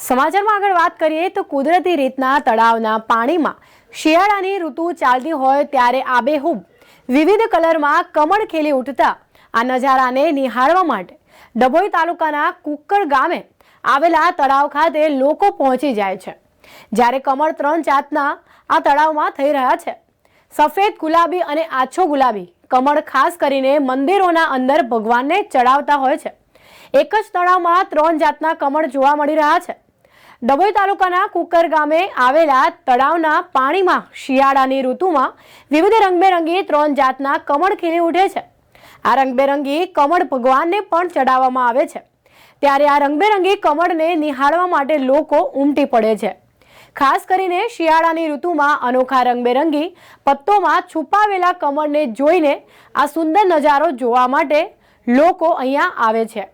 સમાચારમાં આગળ વાત કરીએ તો કુદરતી રીતના તળાવના પાણીમાં શિયાળાની ઋતુ ચાલતી હોય ત્યારે આબેહૂબ વિવિધ કલરમાં કમળ ખીલી ઉઠતા આ નજારાને નિહાળવા માટે ડભોઈ તાલુકાના કુક્કર ગામે આવેલા તળાવ ખાતે લોકો પહોંચી જાય છે. જ્યારે કમળ ત્રણ જાતના આ તળાવમાં થઈ રહ્યા છે. સફેદ ગુલાબી અને આછો ગુલાબી કમળ ખાસ કરીને મંદિરોના અંદર ભગવાનને ચડાવતા હોય છે. એક જ તળાવમાં ત્રણ જાતના કમળ જોવા મળી રહ્યા છે. ડભોઈ તાલુકાના કુકર ગામે આવેલા તળાવના પાણીમાં શિયાળાની ઋતુમાં વિવિધ રંગબેરંગી ત્રણ જાતના કમળ ખીલી ઉઠે છે. આ રંગબેરંગી કમળ ભગવાનને પણ ચડાવવામાં આવે છે. ત્યારે આ રંગબેરંગી કમળને નિહાળવા માટે લોકો ઉમટી પડે છે. ખાસ કરીને શિયાળાની ઋતુમાં અનોખા રંગબેરંગી પત્તોમાં છુપાવેલા કમળને જોઈને આ સુંદર નજારો જોવા માટે લોકો અહીંયા આવે છે.